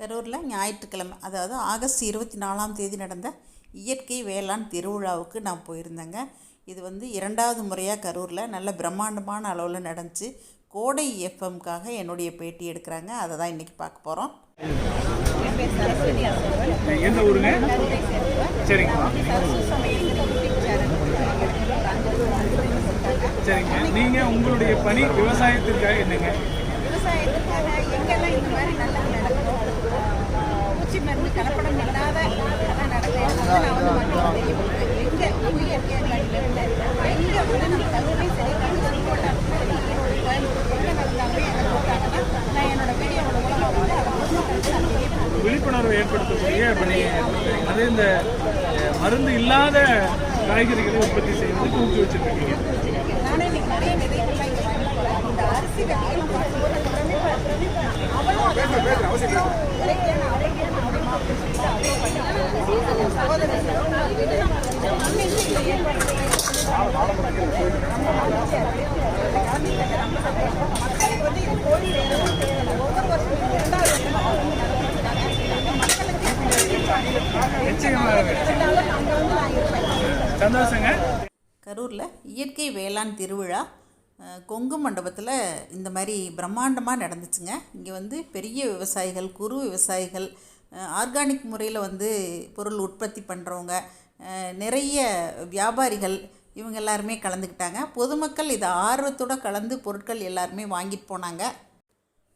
கரூரில் ஞாயிற்றுக்கிழமை அதாவது ஆகஸ்ட் இருபத்தி நாலாம் தேதி நடந்த இயற்கை வேளாண் திருவிழாவுக்கு நான் போயிருந்தேங்க. இது வந்து இரண்டாவது முறையாக கரூரில் நல்ல பிரம்மாண்டமான அளவில் நடந்துச்சு. கோடை எஃப்எம்காக என்னுடைய பேட்டி எடுக்கிறாங்க. அதை தான் இன்றைக்கி பார்க்க போகிறோம் எந்த ஊருங்க? சரிங்கம்மா சரிங்க. நீங்கள் உங்களுடைய பணி விவசாயத்திற்காக என்னங்க? விவசாயத்துக்காக எங்கெல்லாம் இந்த மாதிரி ஏற்படுத்தக்கூடிய பணி அது இந்த மருந்து இல்லாத காய்கறிகளை உற்பத்தி செய்வதற்கு ஊக்குவிச்சிருக்கீங்க நானே சந்தோஷங்க. கரூரில் இயற்கை வேளாண் திருவிழா கொங்கு மண்டபத்தில் இந்த மாதிரி பிரம்மாண்டமாக நடந்துச்சுங்க. இங்கே வந்து பெரிய விவசாயிகள் குறு விவசாயிகள் ஆர்கானிக் முறையில் வந்து பொருள் உற்பத்தி பண்ணுறவங்க நிறைய வியாபாரிகள் இவங்க எல்லாருமே கலந்துக்கிட்டாங்க. பொதுமக்கள் இதை ஆர்வத்தோட கலந்து பொருட்கள் எல்லாருமே வாங்கிட்டு போனாங்க.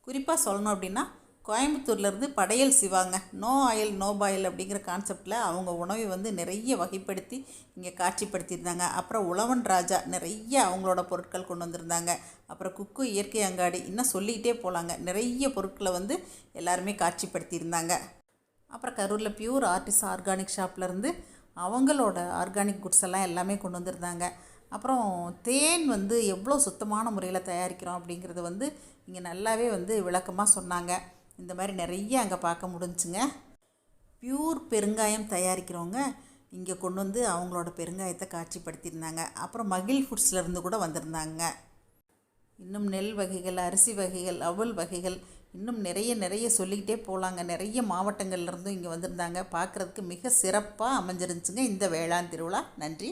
குறிப்பாக சொல்லணும் அப்படின்னா கோயம்புத்தூர்லேருந்து படையல் சிவாங்க. நோ ஆயில் நோ பாயில் அப்படிங்கிற கான்செப்டில் அவங்க உணவை வந்து நிறைய வகைப்படுத்தி இங்கே காட்சிப்படுத்தியிருந்தாங்க. அப்புறம் உழவன் ராஜா நிறைய அவங்களோட பொருட்கள் கொண்டு வந்திருந்தாங்க. அப்புறம் குக்கு இயற்கை அங்காடி இன்னும் சொல்லிக்கிட்டே போகலாங்க நிறைய பொருட்களை வந்து எல்லாருமே காட்சிப்படுத்தியிருந்தாங்க. அப்புறம் கரூரில் பியூர் ஆர்டிஸ்ட் ஆர்கானிக் ஷாப்லேருந்து அவங்களோட ஆர்கானிக் குட்ஸ் எல்லாம் எல்லாமே கொண்டு வந்திருந்தாங்க. அப்புறம் தேன் வந்து எவ்வளோ சுத்தமான முறையில் தயாரிக்கிறோம் அப்படிங்கிறது வந்து இங்கே நல்லாவே வந்து விளக்கமாக சொன்னாங்க. இந்த மாதிரி நிறைய அங்கே பார்க்க முடிஞ்சுங்க. பியூர் பெருங்காயம் தயாரிக்கிறவங்க இங்கே கொண்டு வந்து அவங்களோட பெருங்காயத்தை காட்சிப்படுத்தியிருந்தாங்க. அப்புறம் மகிழ் ஃபுட்ஸ்ல இருந்து கூட வந்திருந்தாங்க. இன்னும் நெல் வகைகள் அரிசி வகைகள் அவல் வகைகள் இன்னும் நிறைய நிறைய சொல்லிக்கிட்டே போகலாங்க நிறைய மாவட்டங்கள்லேருந்தும் இங்கே வந்திருந்தாங்க. பார்க்குறதுக்கு மிக சிறப்பாக அமைஞ்சிருந்துச்சுங்க இந்த வேளாண் திருவிழா. நன்றி.